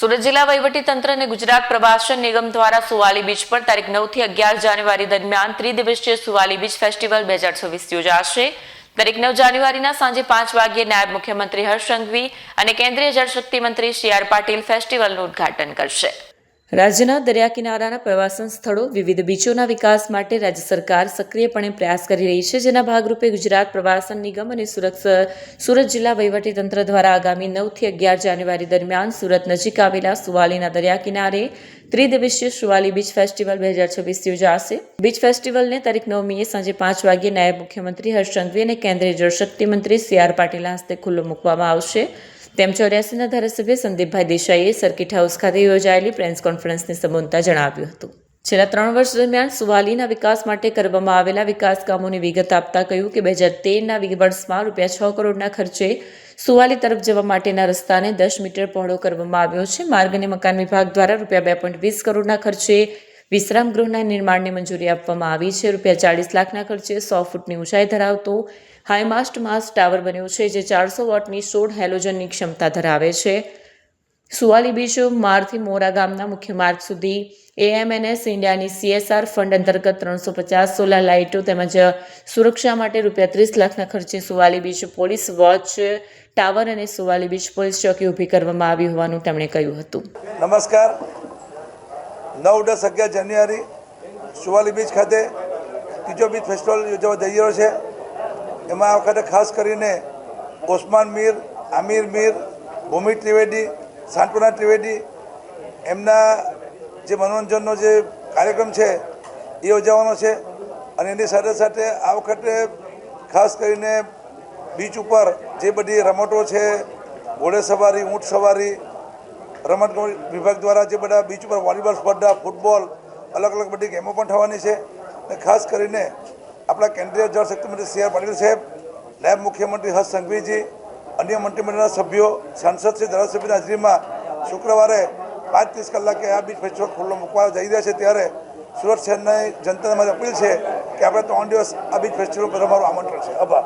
સુરત જિલ્લા વહીવટી તંત્ર અને ગુજરાત પ્રવાસન નિગમ દ્વારા સુવાલી બીચ પર તારીખ નવથી અગિયાર જાન્યુઆરી દરમિયાન ત્રિદિવસીય સુવાલી બીચ ફેસ્ટિવલ બે હજાર છવ્વીસ યોજાશે. તારીખ નવ જાન્યુઆરીના સાંજે પાંચ વાગ્યે નાયબ મુખ્યમંત્રી હર્ષ સંઘવી અને કેન્દ્રીય જળશક્તિ મંત્રી સી પાટીલ ફેસ્ટિવલનું ઉદ્ઘાટન કરશે. રાજ્યના દરિયા કિનારાના પ્રવાસન સ્થળો, વિવિધ બીચોના વિકાસ માટે રાજ્ય સરકાર સક્રિયપણે પ્રયાસ કરી રહી છે, જેના ભાગરૂપે ગુજરાત પ્રવાસન નિગમ અને સુરત સુરત જિલ્લા વહીવટીતંત્ર દ્વારા આગામી નવથી અગિયાર જાન્યુઆરી દરમિયાન સુરત નજીક આવેલા સુવાલીના દરિયા કિનારે ત્રિદિવસીય સુવાલી બીચ ફેસ્ટિવલ બે હજાર છવ્વીસ યોજાશે. બીચ ફેસ્ટિવલને તારીખ નવમીએ સાંજે પાંચ વાગ્યે નાયબ મુખ્યમંત્રી હર્ષ સંઘવી અને કેન્દ્રીય જળશક્તિ મંત્રી સી આર પાટીલના હસ્તે ખુલ્લો મૂકવામાં આવશે. તેમ ચોર્યાસીના ધારાસભ્ય સંદીપભાઈ દેસાઈએ સર્કિટ હાઉસ ખાતે યોજાયેલી પ્રેસ કોન્ફરન્સને સંબોધતા જણાવ્યું હતું. છેલ્લા ત્રણ વર્ષ દરમિયાન સુવાલીના વિકાસ માટે કરવામાં આવેલા વિકાસ કામોની વિગત આપતા કહ્યું કે બે હજાર તેરના વર્ષમાં રૂપિયા છ કરોડના ખર્ચે સુવાલી તરફ જવા માટેના રસ્તાને દસ મીટર પહોળો કરવામાં આવ્યો છે. માર્ગ અને મકાન વિભાગ દ્વારા રૂપિયા બે પોઈન્ટ વીસ કરોડના ખર્ચે વિશ્રામ ગૃહના નિર્માણને મંજૂરી આપવામાં આવી છે. રૂપિયા ચાળીસ લાખના ખર્ચે સો ફૂટની ઊંચાઈ ધરાવતો હાઈમાસ્ટ માસ ટાવર બન્યો છે, જે ચારસો વોટની સોળ હેલોજનની ક્ષમતા ધરાવે છે. સુવાલી બીચ મારથી મોરા ગામના મુખ્ય માર્ગ સુધી એએમએનએસ ઇન્ડિયાની સીએસઆર ફંડ અંતર્ગત ત્રણસો પચાસ સોલાર લાઇટો તેમજ સુરક્ષા માટે રૂપિયા ત્રીસ લાખના ખર્ચે Suvali beach police watch tower અને સુવાલી બીચ પોલીસ ચોકી ઊભી કરવામાં આવી હોવાનું તેમણે કહ્યું હતું. નમસ્કાર. નવ દસ અગિયાર જાન્યુઆરી સુવાલી બીચ ખાતે ત્રીજો બીચ ફેસ્ટિવલ યોજવા જઈ રહ્યો છે. એમાં આ વખતે ખાસ કરીને ઓસ્માન મીર, આમિર મીર, ભૂમિ ત્રિવેદી, સાંત્વના ત્રિવેદી, એમના જે મનોરંજનનો જે કાર્યક્રમ છે એ યોજાવાનો છે. અને એની સાથે સાથે આ વખતે ખાસ કરીને બીચ ઉપર જે બધી રમતો છે, ઘોડે સવારી, ઊંટ સવારી રમત વિભાગ દ્વારા જે બધા બીચ ઉપર વોલીબોલ, સ્પર્ધા, ફૂટબોલ અલગ અલગ બધી ગેમો પણ થવાની છે. અને ખાસ કરીને આપણા કેન્દ્રીય જળશક્તિ મંત્રી સી આર પાટીલ સાહેબ નાયબ મુખ્યમંત્રી હર્ષ સંઘવીજી, અન્ય મંત્રીમંડળના સભ્યો, સાંસદ શ્રી, ધારાસભ્યની હાજરીમાં શુક્રવારે પાંચ ત્રીસ કલાકે આ બીચ ફેસ્ટિવલ ખુલ્લો મૂકવા જઈ રહ્યા છે. ત્યારે સુરત શહેરની જનતાને મારી અપીલ છે કે આપણે ત્રણ દિવસ આ બીચ ફેસ્ટિવલ પર અમારું આમંત્રણ છે. આભાર.